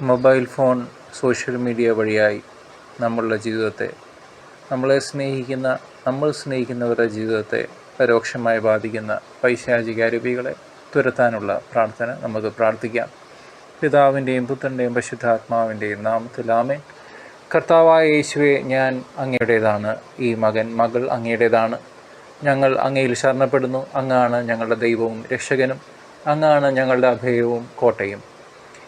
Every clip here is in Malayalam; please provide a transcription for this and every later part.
മൊബൈൽ ഫോൺ സോഷ്യൽ മീഡിയ വഴിയായി നമ്മളുടെ ജീവിതത്തെ. നമ്മളെ സ്നേഹിക്കുന്ന നമ്മൾ സ്നേഹിക്കുന്നവരുടെ ജീവിതത്തെ പരോക്ഷമായി ബാധിക്കുന്ന പൈശാചികാരൂപികളെ തുരത്താനുള്ള പ്രാർത്ഥന നമുക്ക് പ്രാർത്ഥിക്കാം. പിതാവിന്റെയും പുത്രന്റെയും പരിശുദ്ധാത്മാവിന്റെയും നാമത്തിൽ ആമേ കർത്താവായ യേശുവെ ഞാൻ അങ്ങയുടേതാണ്. ഈ മകൻ മകൾ അങ്ങയുടേതാണ്. ഞങ്ങൾ അങ്ങയിൽ ശരണപ്പെടുന്നു. അങ്ങാണ് ഞങ്ങളുടെ ദൈവവും രക്ഷകനും. അങ്ങാണ് ഞങ്ങളുടെ അഭയവും കോട്ടയും.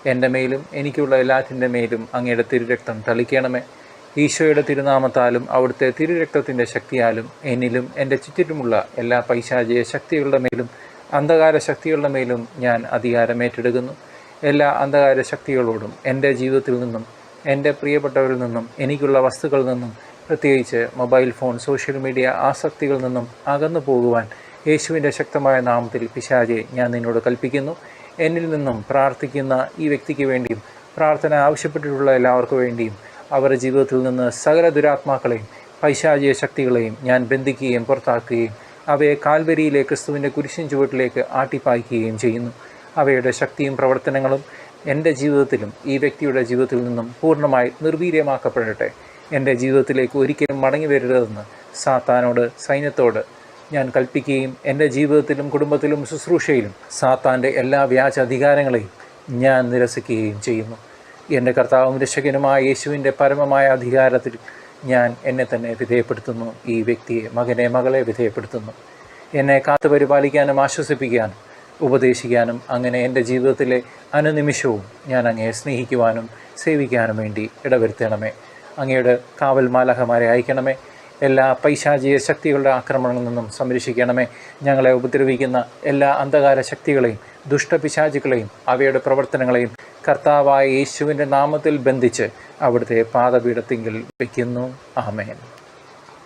എന്റെ മേലും എനിക്കുള്ള എല്ലാറ്റിന്റെ മേലും അങ്ങയുടെ തിരുരക്തം തളിക്കണമേ. ഈശോയുടെ തിരുനാമത്താലും അവിടുത്തെ തിരുരക്തത്തിന്റെ ശക്തിയാലും എന്നിലും എന്റെ ചുറ്റിലുമുള്ള എല്ലാ പൈശാചിക ശക്തികളുടെ മേലും അന്ധകാര ശക്തികളുടെ മേലും ഞാൻ അധികാരമേറ്റെടുക്കുന്നു എല്ലാ അന്ധകാര ശക്തികളോടും എന്റെ ജീവിതത്തിൽ നിന്നും എന്റെ പ്രിയപ്പെട്ടവരിൽ നിന്നും എനിക്കുള്ള വസ്തുക്കളിൽ നിന്നും പ്രത്യേകിച്ച് മൊബൈൽ ഫോൺ സോഷ്യൽ മീഡിയ ആസക്തികളിൽ നിന്നും അകന്നു പോകുവാൻ യേശുവിന്റെ ശക്തമായ നാമത്തിൽ പിശാചെ ഞാൻ നിന്നോട് കൽപ്പിക്കുന്നു. എന്നിൽ നിന്നും പ്രാർത്ഥിക്കുന്ന ഈ വ്യക്തിക്ക് വേണ്ടിയും പ്രാർത്ഥന ആവശ്യപ്പെട്ടിട്ടുള്ള എല്ലാവർക്കും വേണ്ടിയും അവരുടെ ജീവിതത്തിൽ നിന്ന് സകല ദുരാത്മാക്കളെയും പൈശാചിക ശക്തികളെയും ഞാൻ ബന്ധിക്കുകയും പുറത്താക്കുകയും അവയെ കാൽവരിയിലെ ക്രിസ്തുവിന്റെ കുരിശിൻ ചുവട്ടിലേക്ക് ആട്ടിപ്പായ്ക്കുകയും ചെയ്യുന്നു. അവയുടെ ശക്തിയും പ്രവർത്തനങ്ങളും എന്റെ ജീവിതത്തിലും ഈ വ്യക്തിയുടെ ജീവിതത്തിൽ നിന്നും പൂർണമായി നിർവീര്യമാക്കപ്പെടട്ടെ. എന്റെ ജീവിതത്തിലേക്ക് ഒരിക്കലും മടങ്ങി വരരുതെന്ന് സാത്താനോട് സൈന്യത്തോട് ഞാൻ കൽപ്പിക്കുകയും എന്റെ ജീവിതത്തിലും കുടുംബത്തിലും ശുശ്രൂഷയിലും സാത്താന്റെ എല്ലാ വ്യാജ അധികാരങ്ങളെയും ഞാൻ നിരസിക്കുകയും ചെയ്യുന്നു. എന്റെ കർത്താവും രക്ഷകനുമായ യേശുവിന്റെ പരമമായ അധികാരത്തിൽ ഞാൻ എന്നെ തന്നെ വിധേയപ്പെടുത്തുന്നു. ഈ വ്യക്തിയെ മകനെ മകളെ വിധേയപ്പെടുത്തുന്നു. എന്നെ കാത്തു പരിപാലിക്കാനും ആശ്വസിപ്പിക്കാനും ഉപദേശിക്കാനും അങ്ങനെ എന്റെ ജീവിതത്തിലെ അനുനിമിഷവും ഞാൻ അങ്ങയെ സ്നേഹിക്കുവാനും സേവിക്കാനും വേണ്ടി ഇടവരുത്തണമേ. അങ്ങയുടെ കാവൽ മാലഹമാരെ അയക്കണമേ. എല്ലാ പൈശാചിക ശക്തികളുടെ ആക്രമണങ്ങളിൽ നിന്നും സംരക്ഷിക്കണമേ. ഞങ്ങളെ ഉപദ്രവിക്കുന്ന എല്ലാ അന്ധകാര ശക്തികളെയും ദുഷ്ടപിശാചികളെയും അവയുടെ പ്രവർത്തനങ്ങളെയും കർത്താവായ യേശുവിന്റെ നാമത്തിൽ ബന്ധിച്ച് അവിടുത്തെ പാദപീഠത്തിങ്കിൽ വയ്ക്കുന്നു. ആമേൻ.